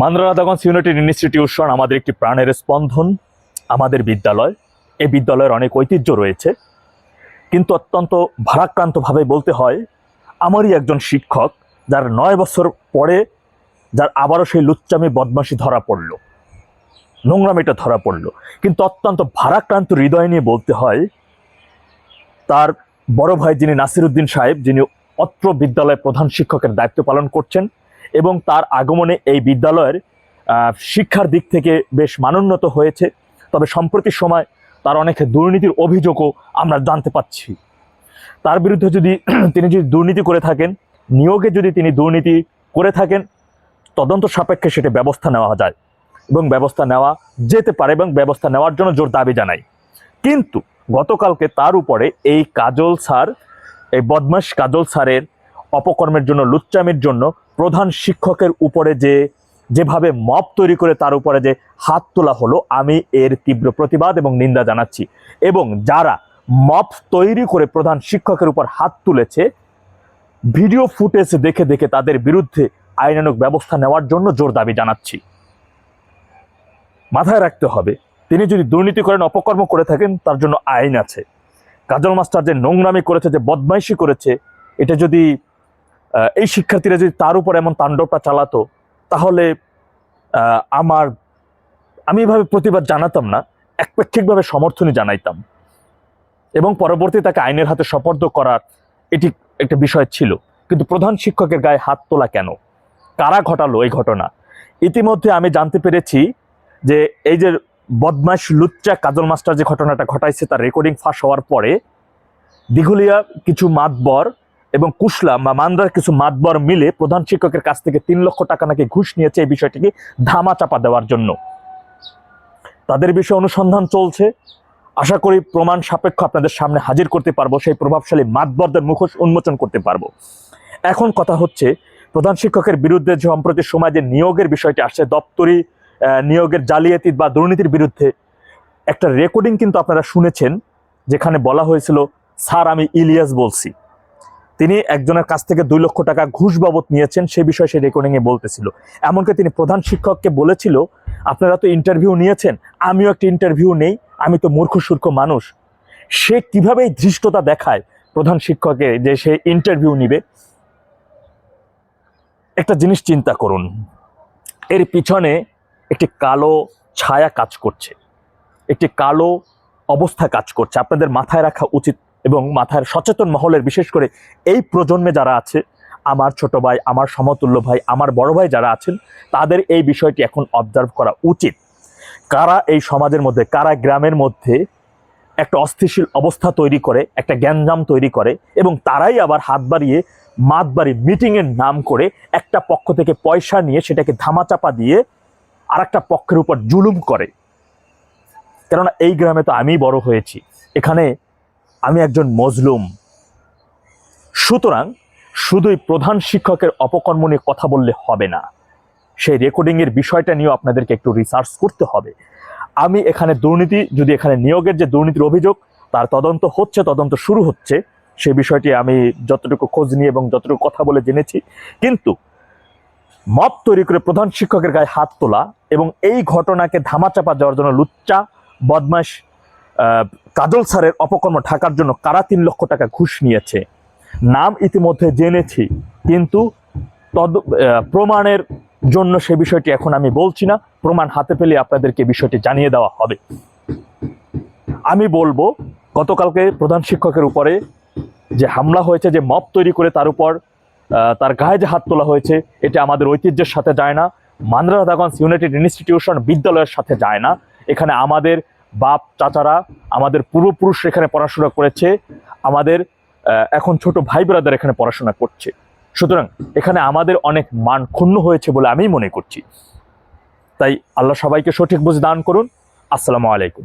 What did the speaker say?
মান্দ্রাদাগঞ্জ United institution আমাদের একটি প্রাণের স্পন্দন, আমাদের বিদ্যালয়। এই বিদ্যালয়ের অনেক ঐতিহ্য রয়েছে। কিন্তু অত্যন্ত ভারাক্রান্তভাবে বলতে হয়, আমারই একজন শিক্ষক, যার নয় বছর পরে যার আবারও সেই লুচ্চামি বদমাশি ধরা পড়ল, নোংরামিটা ধরা পড়ল। কিন্তু অত্যন্ত ভারাক্রান্ত হৃদয় নিয়ে বলতে হয়, তার বড় ভাই যিনি নাসিরুদ্দিন সাহেব, যিনি অত্র বিদ্যালয়ের প্রধান শিক্ষকের দায়িত্ব পালন করছেন এবং তার আগমনে এই বিদ্যালয়ের শিক্ষার দিক থেকে বেশ মানোন্নত হয়েছে। তবে সম্প্রতি সময় তার অনেক দুর্নীতির অভিযোগও আমরা জানতে পাচ্ছি। তার বিরুদ্ধে যদি তিনি যদি দুর্নীতি করে থাকেন, নিয়োগে যদি তিনি দুর্নীতি করে থাকেন, তদন্ত সাপেক্ষে সেটা ব্যবস্থা নেওয়া যায় এবং ব্যবস্থা নেওয়া যেতে পারে এবং ব্যবস্থা নেওয়ার জন্য জোর দাবি জানাই কিন্তু গতকালকে তার উপরে এই কাজল স্যার, এই বদমাস কাজল স্যারের অপকর্মের জন্য, লুচ্চামির জন্য প্রধান শিক্ষকের উপরে যে, যেভাবে মপ তৈরি করে তার উপরে যে হাত তোলা হলো, আমি এর তীব্র প্রতিবাদ এবং নিন্দা জানাচ্ছি। এবং যারা মপ তৈরি করে প্রধান শিক্ষকের উপর হাত তুলেছে, ভিডিও ফুটেজ দেখে দেখে তাদের বিরুদ্ধে আইনানুক ব্যবস্থা নেওয়ার জন্য জোর দাবি জানাচ্ছি। মাথায় রাখতে হবে, তিনি যদি দুর্নীতি করেন, অপকর্ম করে থাকেন, তার জন্য আইন আছে। কাজল মাস্টার যে নোংরামি করেছে, যে বদমাইশি করেছে, এটা যদি এই শিক্ষার্থীরা যদি তার উপর এমন তাণ্ডবটা চালাতো, তাহলে আমার, আমি এভাবে প্রতিবাদ জানাতাম না, একপেক্ষিকভাবে সমর্থনই জানাইতাম। এবং পরবর্তী তাকে আইনের হাতে সপর্দ করার এটি একটা বিষয় ছিল। কিন্তু প্রধান শিক্ষকের গায়ে হাত তোলা কেন? কারা ঘটালো এই ঘটনা? ইতিমধ্যে আমি জানতে পেরেছি যে এই যে বদমাশ লুচ্চা কাজল মাস্টার যে ঘটনাটা ঘটাইছে, তার রেকর্ডিং ফাঁস হওয়ার পরে, দিঘুলিয়া কিছু মাতবর এবং কুশলা বা মান্দার কিছু মাতবর মিলে প্রধান শিক্ষকের কাছ থেকে তিন লক্ষ টাকা নাকি ঘুষ নিয়েছে এই বিষয়টিকে ধামা চাপা দেওয়ার জন্য। তাদের বিষয়ে অনুসন্ধান চলছে। আশা করি প্রমাণ সাপেক্ষ আপনাদের সামনে হাজির করতে পারব, সেই প্রভাবশালী মাতবরদের মুখোশ উন্মোচন করতে পারব। এখন কথা হচ্ছে, প্রধান শিক্ষকের বিরুদ্ধে সম্প্রতি সময় যে নিয়োগের বিষয়টি আসছে, দপ্তরি নিয়োগের জালিয়াতি বা দুর্নীতির বিরুদ্ধে একটা রেকর্ডিং কিন্তু আপনারা শুনেছেন, যেখানে বলা হয়েছিল, স্যার, আমি ইলিয়াস বলছি। তিনি একজনের কাছ থেকে দুই লক্ষ টাকা ঘুষ বাবদ নিয়েছেন, সে বিষয়ে সেই রেকর্ডিং এ বলতেছিল। এমনকি তিনি প্রধান শিক্ষককে বলেছিল, আপনারা তো ইন্টারভিউ নিয়েছেন, আমিও একটা ইন্টারভিউ নেই, আমি তো মূর্খ সূর্খ মানুষ। সে কীভাবে এই ধৃষ্টতা দেখায়? প্রধান শিক্ষকের যে সে ইন্টারভিউ নিবে। একটা জিনিস চিন্তা করুন, এর পিছনে একটি কালো ছায়া কাজ করছে, একটি কালো অবস্থা কাজ করছে। আপনাদের মাথায় রাখা উচিত এবং মাথায় সচেতন মহলের, বিশেষ করে এই প্রজন্মে যারা আছে, আমার ছোট ভাই, আমার সমতুল্য ভাই, আমার বড় ভাই যারা আছেন, তাদের এই বিষয়টি এখন অবজার্ভ করা উচিত। কারা এই সমাজের মধ্যে, কারা গ্রামের মধ্যে একটা অস্থিতিশীল অবস্থা তৈরি করে, একটা গ্যাঞ্জাম তৈরি করে, এবং তারাই আবার হাত বাড়িয়ে, মাত বাড়ি মিটিংয়ের নাম করে, একটা পক্ষ থেকে পয়সা নিয়ে সেটাকে ধামাচাপা দিয়ে আর একটা পক্ষের উপর জুলুম করে। কেননা এই গ্রামে তো আমি বড় হয়েছি। এখানে আমি একজন মজলুম। সুতরাং শুধুই প্রধান শিক্ষকের অপকর্ম নিয়ে কথা বললে হবে না। সেই রেকর্ডিংয়ের বিষয়টা নিয়েও আপনাদেরকে একটু রিসার্চ করতে হবে। আমি এখানে দুর্নীতি যদি এখানে নিয়োগের যে দুর্নীতির অভিযোগ তার তদন্ত হচ্ছে তদন্ত শুরু হচ্ছে সেই বিষয়টি আমি যতটুকু খোঁজ নিয়ে এবং যতটুকু কথা বলে জেনেছি। কিন্তু মপ তৈরি করে প্রধান শিক্ষকের গায়ে হাত তোলা এবং এই ঘটনাকে ধামাচাপা দেওয়ার জন্য লুচ্চা বদমাস আহ, কাজল স্যারের অপকর্ম ঢাকার জন্য কারা তিন লক্ষ টাকা ঘুষ নিয়েছে? নাম ইতিমধ্যে জেনেছি, কিন্তু তদ প্রমাণের জন্য সে বিষয়টি এখন আমি বলছি না। প্রমাণ হাতে পেলে আপনাদেরকে বিষয়টি জানিয়ে দেওয়া হবে। আমি বলব, গতকালকে প্রধান শিক্ষকের উপরে যে হামলা হয়েছে, যে মপ তৈরি করে তার উপর তার গায়ে যে হাত তোলা হয়েছে, এটা আমাদের ঐতিহ্যের সাথে যায় না। মান্দ্রাদাগঞ্জ ইউনাইটেড ইনস্টিটিউশন বিদ্যালয়ের সাথে যায় না। এখানে আমাদের বাপ, চাচারা আমাদের পূর্বপুরুষ এখানে পড়াশোনা করেছে, আমাদের এখন ছোট ভাই ব্রাদার এখানে পড়াশোনা করছে। সুতরাং এখানে আমাদের অনেক মান ক্ষুণ্ণ হয়েছে বলে আমি মনে করছি। তাই আল্লাহ সবাইকে সঠিক বুঝে দান করুন। আসসালামু আলাইকুম।